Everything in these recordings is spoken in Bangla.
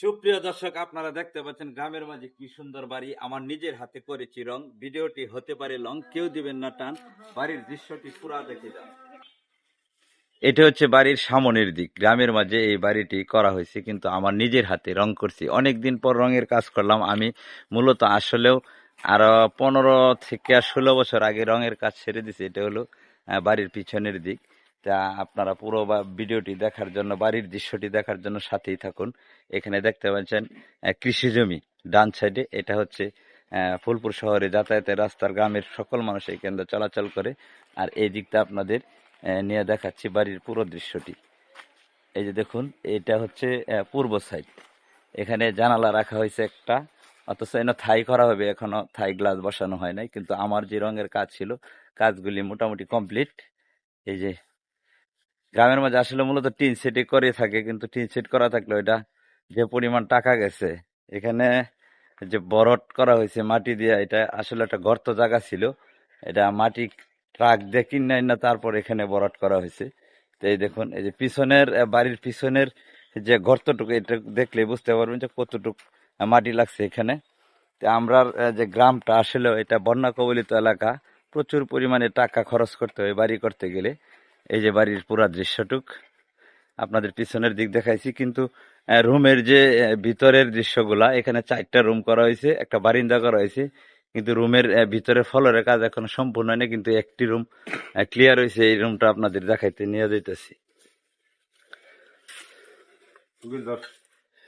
সুপ্রিয় দর্শক, আপনারা দেখতে পাচ্ছেন গ্রামের মাঝে কি সুন্দর বাড়ি। আমার নিজের হাতে করেছি রং। ভিডিওটি হতে পারে লং, কেউ দিবেন না টান। বাড়ির দৃশ্যটি পুরা দেখে যান। এটা হচ্ছে বাড়ির সামনের দিক। গ্রামের মাঝে এই বাড়িটি করা হয়েছে, কিন্তু আমার নিজের হাতে রং করছি। অনেক দিন পর রঙের কাজ করলাম। আমি মূলত আসলেও আরও পনেরো থেকে ষোলো বছর আগে রঙের কাজ ছেড়ে দিছি। এটা হলো বাড়ির পিছনের দিক। তা আপনারা পুরো ভিডিওটি দেখার জন্য, বাড়ির দৃশ্যটি দেখার জন্য সাথেই থাকুন। এখানে দেখতে পাচ্ছেন কৃষি জমি ডান সাইডে। এটা হচ্ছে ফুলপুর শহরে যাতায়াতের রাস্তার গ্রামের সকল মানুষ এই কেন্দ্র চলাচল করে। আর এই দিকটা আপনাদের নিয়ে দেখাচ্ছি বাড়ির পুরো দৃশ্যটি। এই যে দেখুন, এটা হচ্ছে পূর্ব সাইড। এখানে জানালা রাখা হয়েছে একটা, অথচ এনে থাই করা হবে এখনও থাই গ্লাস বসানো হয় নাই। কিন্তু আমার যে রঙের কাজ ছিল, কাজগুলি মোটামুটি কমপ্লিট। এই যে গ্রামের মাঝে আসলে মূলত টিন সেটই করে থাকে, কিন্তু টিন সেট করা থাকলে ওইটা যে পরিমাণ টাকা গেছে, এখানে যে বরট করা হয়েছে মাটি দিয়ে, এটা আসলে একটা গর্ত জায়গা ছিল। এটা মাটি ট্রাক দিয়ে কিনে না তারপর এখানে বরট করা হয়েছে। তো এই দেখুন, এই যে পিছনের বাড়ির পিছনের যে গর্তটুকু, এটা দেখলে বুঝতে পারবেন যে কতটুকু মাটি লাগছে এখানে। তো আমরা যে গ্রামটা আসলে এটা বন্যা কবলিত এলাকা, প্রচুর পরিমাণে টাকা খরচ করতে হয় বাড়ি করতে গেলে। এই যে বাড়ির পুরা দৃশ্যটুক আপনাদের পিছনের দিক দেখাইছি কিন্তু রুমের যে ভিতরের দৃশ্যগুলা এখানে চারটা রুম করা হয়েছে একটা বারিন্দা করা হয়েছে কিন্তু রুমের ভিতরে ফলরের কাজ এখনও সম্পূর্ণ হয়নি কিন্তু একটি রুম ক্লিয়ার হয়েছে এই রুমটা আপনাদের দেখাইতে নিয়ে যাইতেছি।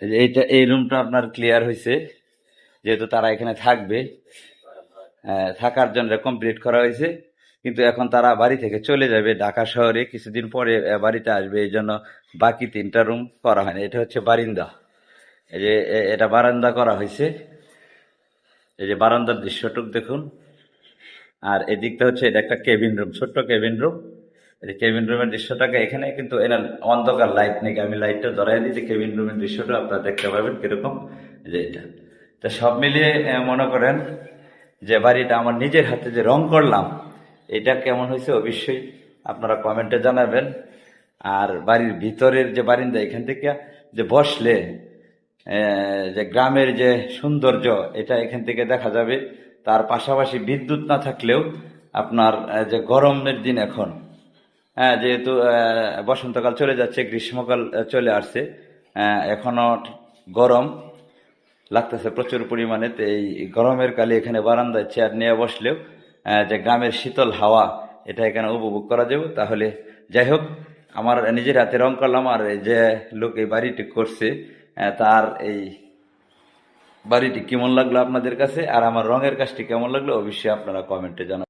এই যে এইটা এই রুমটা আপনার ক্লিয়ার হয়েছে যেহেতু তারা এখানে থাকবে থাকার জন্য কমপ্লিট করা হয়েছে। কিন্তু এখন তারা বাড়ি থেকে চলে যাবে ঢাকা শহরে, কিছুদিন পরে বাড়িতে আসবে। এই জন্য বাকি তিনটা রুম করা হয়নি এটা হচ্ছে বারিন্দা। এই যে এটা বারান্দা করা হয়েছে। এই যে বারান্দার দৃশ্যটুক দেখুন। আর এদিকটা হচ্ছে এটা একটা কেবিন রুম ছোট্ট কেবিন রুম এই কেবিন রুমের দৃশ্যটাকে এখানে কিন্তু এরা অন্ধকার লাইট নেই। আমি লাইটটা ধরাই দিই যে কেবিন রুমের দৃশ্যটা আপনারা দেখতে পাবেন কীরকম। যে এটা। তো সব মিলিয়ে মনে করেন যে বাড়িটা আমার নিজের হাতে যে রং করলাম এটা কেমন হয়েছে অবশ্যই আপনারা কমেন্টে জানাবেন। আর বাড়ির ভিতরের যে বারিন্দা, এখান থেকে যে বসলে যে গ্রামের যে সৌন্দর্য, এটা এখান থেকে দেখা যাবে। তার পাশাপাশি বিদ্যুৎ না থাকলেও আপনার যে গরমের দিন এখন হ্যাঁ যেহেতু বসন্তকাল চলে যাচ্ছে, গ্রীষ্মকাল চলে আসছে এখনও গরম লাগতেছে প্রচুর পরিমাণে তো এই গরমের কালে এখানে বারান্দায় চেয়ার নিয়ে বসলেও যে গ্রামের শীতল হাওয়া, এটা এখানে উপভোগ করা যাবে। তাহলে যাই হোক, আমার নিজের হাতে রং করলাম আর যে লোক এই বাড়িটি করছে তার এই বাড়িটি কেমন লাগল আপনাদের কাছে? আর আমার রঙের কাজটি কেমন লাগল? অবশ্যই আপনারা কমেন্টে জানাবেন।